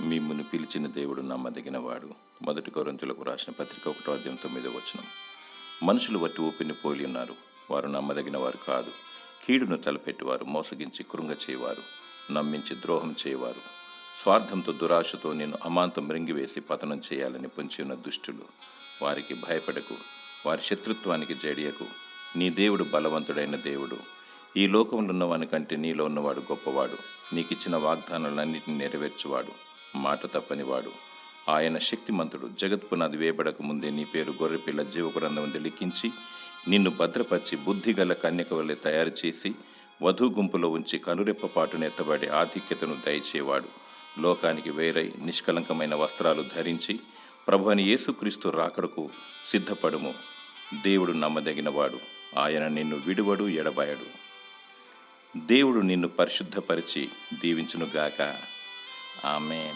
మిమ్మును పిలిచిన దేవుడు నమ్మదగిన వాడు మొదటి కొరంతులకు రాసిన పత్రిక ఒకటో అధ్యాయం తొమ్మిదో వచనం. మనుషులు వట్టి ఊపిని పోలి ఉన్నారు. వారు నమ్మదగిన వారు కాదు. కీడును తలపెట్టివారు మోసగించి కృంగ చేయవారు నమ్మించి ద్రోహం చేయవారు. స్వార్థంతో దురాశతో నేను అమాంతం మృంగివేసి పతనం చేయాలని పొంచి ఉన్న దుష్టులు. వారికి భయపడకు. వారి శత్రుత్వానికి జడియకు. నీ దేవుడు బలవంతుడైన దేవుడు. ఈ లోకంలో ఉన్నవాని కంటే నీలో ఉన్నవాడు గొప్పవాడు. నీకిచ్చిన వాగ్దానాలన్నింటినీ నెరవేర్చువాడు. మాట తప్పనివాడు. ఆయన శక్తిమంతుడు. జగత్ పునాది వేయబడక ముందే నీ పేరు గొర్రెపిల్ల జీవగ్రంథం లిఖించి నిన్ను భద్రపరిచి బుద్ధిగల కన్యక వలె తయారు చేసి వధు గుంపులో ఉంచి కనురెప్పపాటును ఎత్తబడి ఆధిక్యతను దయచేవాడు. లోకానికి వేరై నిష్కలంకమైన వస్త్రాలు ధరించి ప్రభు అని యేసుక్రీస్తు రాకడకు సిద్ధపడుము. దేవుడు నమ్మదగినవాడు. ఆయన నిన్ను విడువడు ఎడబాయడు. దేవుడు నిన్ను పరిశుద్ధపరిచి దీవించునుగాక. Amen.